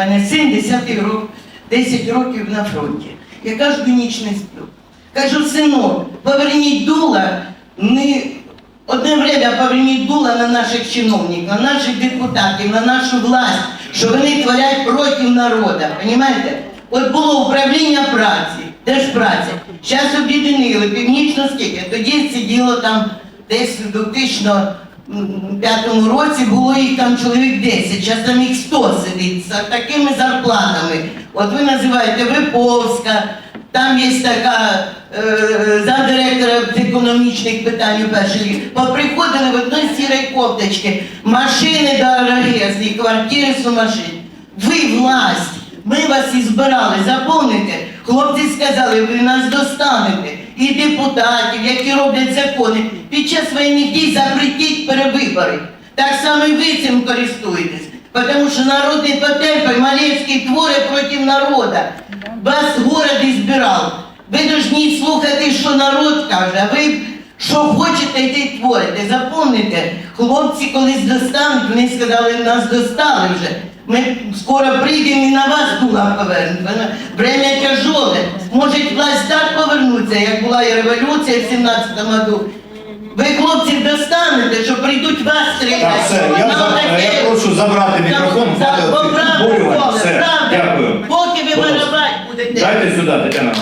мене син 10 років, 10 років на фронті. Я кожну ніч не сплю. Кажу, синок, поверніть дула, не одне время поверніть дула на наших чиновників, на наших депутатів, на нашу власть, що вони творять проти народу. Понимаєте? От було управління праці, держпраці. Зараз об'єднали північно скільки. Тоді сиділо там десь в 2005 році було їх там чоловік 10, зараз там їх 100 сидить з такими зарплатами. От ви називаєте Виповська, там є така е, замдиректора з економічних питань у першій. Поприходили в одної сірої копточки, машини дорогі, квартири сумасшедші. Ви власть, ми вас і збирали, заповните. Хлопці сказали, ви нас достанете. І депутатів, які роблять закони. Під час воєнних дій запретіть перевибори. Так само і ви цим користуєтесь. Тому що народний потерпай, Малєвський творить проти народу. Вас город і збирав. Ви повинні слухати, що народ каже, а ви що хочете, йти творите. Запам'ятайте, хлопці колись достануть, вони сказали, нас достали вже. Ми скоро прийдемо і на вас дула повернемо. Время тяжеле. Може власть так повернуться, як була і революція в 17-му году. Ви хлопців достанете, що прийдуть вас стріляти. Так, я, за- таке- я прошу забрати мікрофон. Все, дякую. Поки ви Будь будете. Дайте сюди, Тетяна.